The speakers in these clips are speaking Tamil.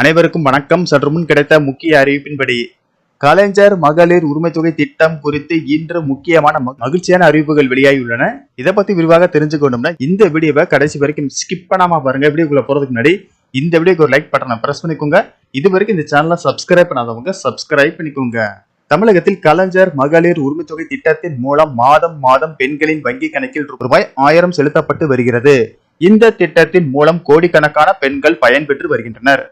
அனைவருக்கும் வணக்கம். சற்று முன் கிடைத்த முக்கிய அறிவிப்பின்படி கலைஞர் மகளிர் உரிமை தொகை திட்டம் குறித்து இன்று முக்கியமான மகிழ்ச்சியான அறிவிப்புகள் வெளியாகியுள்ளன. இதை பத்தி விரிவாக தெரிஞ்சுக்கணும்னா இந்த வீடியோவை கடைசி வரைக்கும் ஸ்கிப் பண்ணாம பாருங்க. வீடியோக்குள்ள போறதுக்கு முன்னாடி இந்த வீடியோக்கு ஒரு லைக் பட்டனை பிரஸ் பண்ணிக்கோங்க. இது வரைக்கும் இந்த சேனலை சப்ஸ்கிரைப் பண்ணாதவங்க சப்ஸ்கிரைப் பண்ணிக்கோங்க. தமிழகத்தில் கலைஞர் மகளிர் உரிமை தொகை திட்டத்தின் மூலம் மாதம் மாதம் பெண்களின் வங்கி கணக்கில் ரூபாய் ஆயிரம் செலுத்தப்பட்டு வருகிறது. இந்த திட்டத்தின் மூலம் கோடிக்கணக்கான பெண்கள் பயன்பெற்று வருகின்றனர்.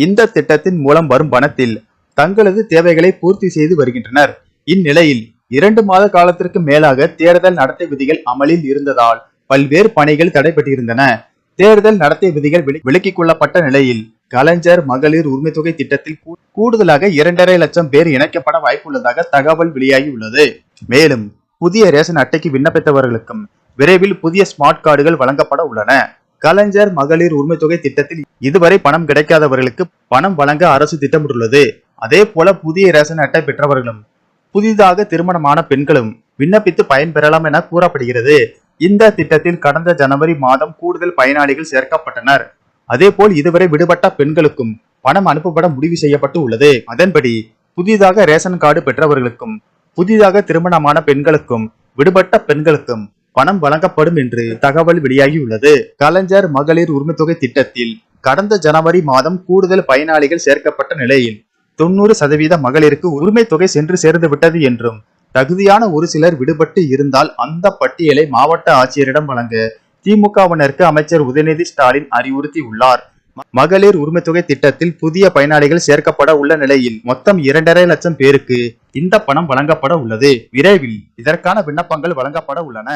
இந்த திட்டத்தின் மூலம் வரும் பணத்தில் தங்களது தேவைகளை பூர்த்தி செய்து வருகின்றனர். இந்நிலையில் இரண்டு மாத காலத்திற்கு மேலாக தேர்தல் நடத்தை விதிகள் அமலில் இருந்ததால் பல்வேறு பணிகள் தடைபட்டிருந்தன. தேர்தல் நடத்தை விதிகள் விலக்கிக் கொள்ளப்பட்ட நிலையில் கலைஞர் மகளிர் உரிமை தொகை திட்டத்தில் கூ- கூடுதலாக இரண்டரை லட்சம் பேர் இணைக்கப்பட வாய்ப்புள்ளதாக தகவல் வெளியாகியுள்ளது. மேலும் புதிய ரேஷன் அட்டைக்கு விண்ணப்பித்தவர்களுக்கும் விரைவில் புதிய ஸ்மார்ட் கார்டுகள் வழங்கப்பட உள்ளன. கலைஞர் மகளிர் உரிமை தொகை திட்டத்தில் இதுவரை பணம் கிடைக்காதவர்களுக்கு பணம் வழங்க அரசு திட்டமிட்டுள்ளது. அதே போல புதிய ரேஷன் அட்டை பெற்றவர்களும் புதிதாக திருமணமான பெண்களும் விண்ணப்பித்து பயன்பெறலாம் என கூறப்படுகிறது. இந்த திட்டத்தில் கடந்த ஜனவரி மாதம் கூடுதல் பயனாளிகள் சேர்க்கப்பட்டனர். அதேபோல் இதுவரை விடுபட்ட பெண்களுக்கும் பணம் அனுப்பப்பட முடிவு செய்யப்பட்டு உள்ளது. அதன்படி புதிதாக ரேஷன் கார்டு பெற்றவர்களுக்கும் புதிதாக திருமணமான பெண்களுக்கும் விடுபட்ட பெண்களுக்கும் பணம் வழங்கப்படும் என்று தகவல் வெளியாகியுள்ளது. கலைஞர் மகளிர் உரிமை தொகை திட்டத்தில் கடந்த ஜனவரி மாதம் கூடுதல் பயனாளிகள் சேர்க்கப்பட்ட நிலையில் தொண்ணூறு சதவீத மகளிருக்கு உரிமை தொகை சென்று சேர்ந்து விட்டது என்றும் தகுதியான ஒரு சிலர் விடுபட்டு இருந்தால் அந்த பட்டியலை மாவட்ட ஆட்சியரிடம் வழங்க திமுகவினருக்கு அமைச்சர் உதயநிதி ஸ்டாலின் அறிவுறுத்தி உள்ளார் மகளிர் உரிமை தொகை திட்டத்தில் புதிய பயனாளிகள் சேர்க்கப்பட உள்ள நிலையில் மொத்தம் இரண்டரை லட்சம் பேருக்கு இந்த பணம் வழங்கப்பட உள்ளது. விரைவில் இதற்கான விண்ணப்பங்கள் வழங்கப்பட உள்ளன.